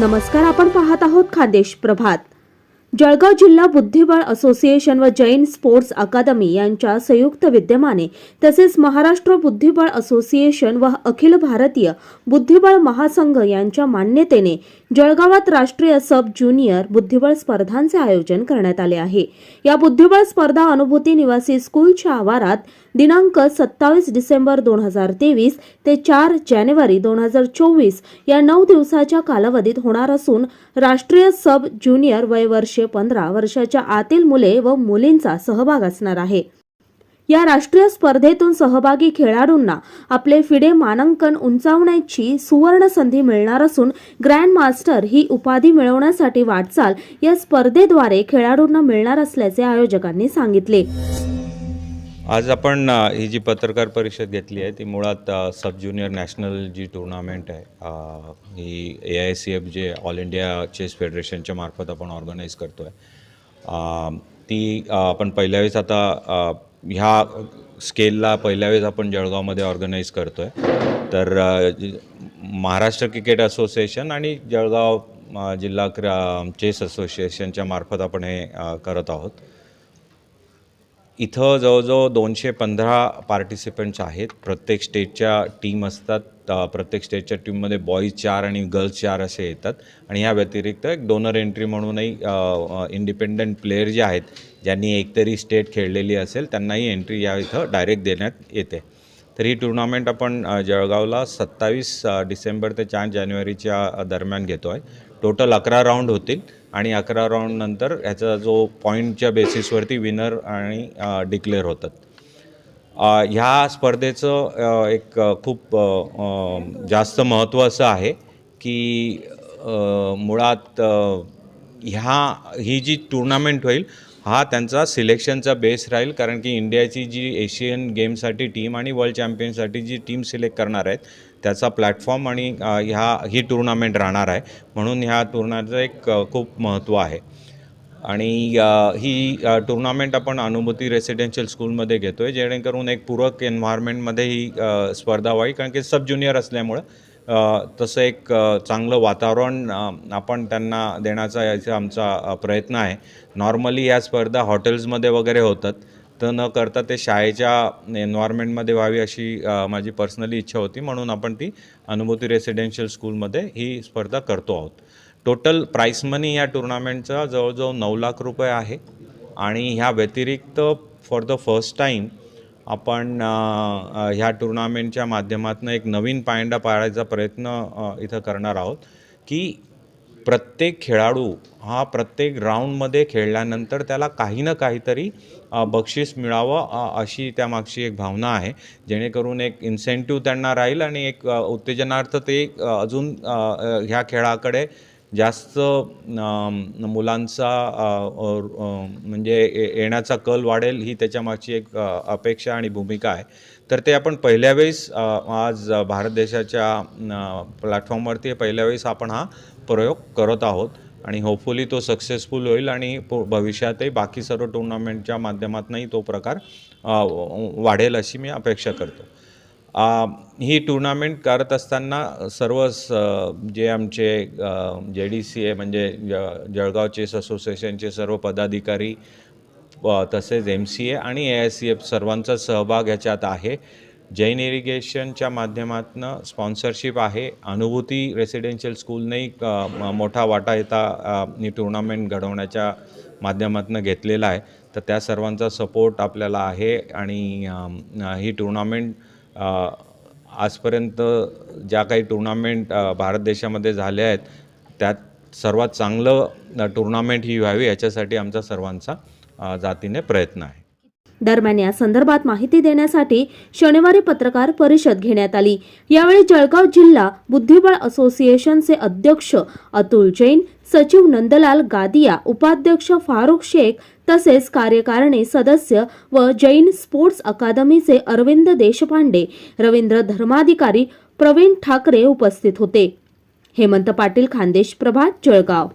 नमस्कार आपण पाहत आहोत खानदेश प्रभात. जळगाव जिल्हा बुद्धिबळ असोसिएशन व जैन स्पोर्ट्स अकादमी यांच्या संयुक्त विद्यमाने तसेच महाराष्ट्र बुद्धिबळ असोसिएशन व अखिल भारतीय बुद्धिबळ महासंघ यांच्या मान्यतेने जळगावात राष्ट्रीय सब ज्युनियर बुद्धिबळ स्पर्धांचे आयोजन करण्यात आले आहे. या बुद्धिबळ स्पर्धा अनुभूती निवासी स्कूलच्या आवारात दिनांक सत्तावीस डिसेंबर दोन हजार तेवीस ते चार जानेवारी दोन हजार चोवीस या नऊ दिवसाच्या कालावधीत होणार असून राष्ट्रीय सब ज्युनियर वयवर्षे पंधरा वर्षाच्या आतील मुले व मुलींचा सहभाग असणार आहे. या राष्ट्रीय स्पर्धेतून सहभागी खेळाडूंना आपले फिडे मानांकन उंचावण्याची सुवर्ण संधी मिळणार असून ग्रँड मास्टर ही उपाधी मिळवण्यासाठी वाटचाल या स्पर्धेद्वारे खेळाडूंना मिळणार असल्याचे आयोजकांनी सांगितले. आज आपण ही जी पत्रकार परिषद घेतली आहे ती मुळात सब ज्युनियर नॅशनल जी टुर्नामेंट आहे ही ए आय सी एफ जे ऑल इंडिया चेस फेडरेशनच्या मार्फत आपण ऑर्गनाईज करतो आहे ती आपण पहिल्या वेळेस आता ह्या स्केलला पहिल्या वेळेस आपण जळगावमध्ये ऑर्गनाईज करतो आहे तर महाराष्ट्र क्रिकेट असोसिएशन आणि जळगाव जिल्हा क्रा चेस असोसिएशनच्या मार्फत आपण हे करत आहोत. इथं जवळजवळ दोनशे पंधरा पार्टिसिपंट्स आहेत. प्रत्येक स्टेटच्या टीम असतात. प्रत्येक स्टेटच्या टीममध्ये बॉईज चार आणि गर्ल्स चार असे येतात. आणि या व्यतिरिक्त एक डोनर एंट्री म्हणूनही इंडिपेंडंट प्लेयर जे आहेत ज्यांनी एकतरी स्टेट खेळलेली असेल त्यांनाही एंट्री या इथं डायरेक्ट देण्यात येते. तर ही टुर्नामेंट आपण जळगावला सत्तावीस डिसेंबर ते चार जानेवारीच्या दरम्यान घेतो आहे टोटल अकरा राऊंड होतील. आणि अकरा राऊंड नंतर ह्याचा जो पॉईंटच्या बेसिसवरती विनर आणि डिक्लेअर होतात. ह्या स्पर्धेचं एक खूप जास्त महत्त्व असं आहे की मुळात ह्या ही जी टुर्नामेंट होईल हा त्यांचा सिलेक्शनचा बेस राहील कारण की इंडियाची जी एशियन गेमसाठी टीम आणि वर्ल्ड चॅम्पियनसाठी जी टीम सिलेक्ट करणार आहेत त्याचा प्लॅटफॉर्म आणि ह्या ही टुर्नामेंट राहणार आहे. म्हणून ह्या टुर्नाचं एक खूप महत्त्व आहे. आणि ही टुर्नामेंट आपण अनुभूती रेसिडेन्शियल स्कूलमध्ये घेतो आहे जेणेकरून एक पूरक एन्व्हायरमेंटमध्ये ही स्पर्धा व्हावी कारण की सब ज्युनियर असल्यामुळं तसं एक चांगलं वातावरण आपण त्यांना देण्याचा याचा आमचा प्रयत्न आहे. नॉर्मली या स्पर्धा हॉटेल्समध्ये वगैरे होतात. तर न करता ते शाळेच्या एन्व्हायरमेंटमध्ये व्हावी अशी माझी पर्सनली इच्छा होती. म्हणून आपण ती अनुभूती रेसिडेन्शियल स्कूलमध्ये ही स्पर्धा करतो आहोत. टोटल प्राईस मनी या टुर्नामेंटचा जवळजवळ नऊ लाख रुपये आहे. आणि ह्या व्यतिरिक्त फॉर द फर्स्ट टाईम आपण ह्या टुर्नामेंटच्या माध्यमातून एक नवीन पायंडा पाळायचा प्रयत्न इथं करणार आहोत की प्रत्येक खेळाडू हा प्रत्येक राऊंडमध्ये खेळल्यानंतर त्याला काही ना काहीतरी बक्षीस मिळावं अशी त्यामागची एक भावना आहे. जेणेकरून एक इन्सेंटिव्ह त्यांना राहील आणि एक उत्तेजनार्थ ते अजून ह्या खेळाकडे जास्त मुलांचा म्हणजे येण्याचा कल वाढेल ही त्याच्यामागची एक अपेक्षा आणि भूमिका आहे. तर ते आपण पहिल्या वेळेस आज भारत देशाच्या प्लॅटफॉर्मवरती पहिल्या वेळेस आपण हा प्रयोग करत आहोत. आणि होपफुली तो सक्सेसफुल होईल आणि भविष्यातही बाकी सर्व टुर्नामेंटच्या माध्यमातूनही तो प्रकार वाढेल अशी मी अपेक्षा करतो. ही टुर्नामेंट करत असताना सर्व स- जे आमचे जे डी सी ए म्हणजे ज जळगाव चेस असोसिएशनचे सर्व पदाधिकारी व तसेच एम सी ए आणि ए आय सी एफ सर्वांचा सहभाग ह्याच्यात आहे. जैन इरिगेशनच्या माध्यमातून स्पॉन्सरशिप आहे. अनुभूती रेसिडेन्शियल स्कूलनेही म- मोठा वाटा येता ही टुर्नामेंट घडवण्याच्या माध्यमातून घेतलेला आहे. तर त्या सर्वांचा सपोर्ट आपल्याला आहे आणि ही टुर्नामेंट आजपर्यंत ज्या काही टुर्नामेंट भारत देशामध्ये झाल्या आहेत त्यात सर्वात चांगलं टुर्नामेंट ही व्हावी याच्यासाठी आमचा सर्वांचा जातीने प्रयत्न आहे. दरम्यान या संदर्भात माहिती देण्यासाठी शनिवारी पत्रकार परिषद घेण्यात आली. यावेळी जळगाव जिल्हा बुद्धिबळ असोसिएशनचे अध्यक्ष अतुल जैन सचिव नंदलाल गादिया उपाध्यक्ष फारुख शेख तसेच कार्यकारिणी सदस्य व जैन स्पोर्ट्स अकादमीचे अरविंद देशपांडे रवींद्र धर्माधिकारी प्रवीण ठाकरे उपस्थित होते. हेमंत पाटील खानदेश प्रभात जळगाव.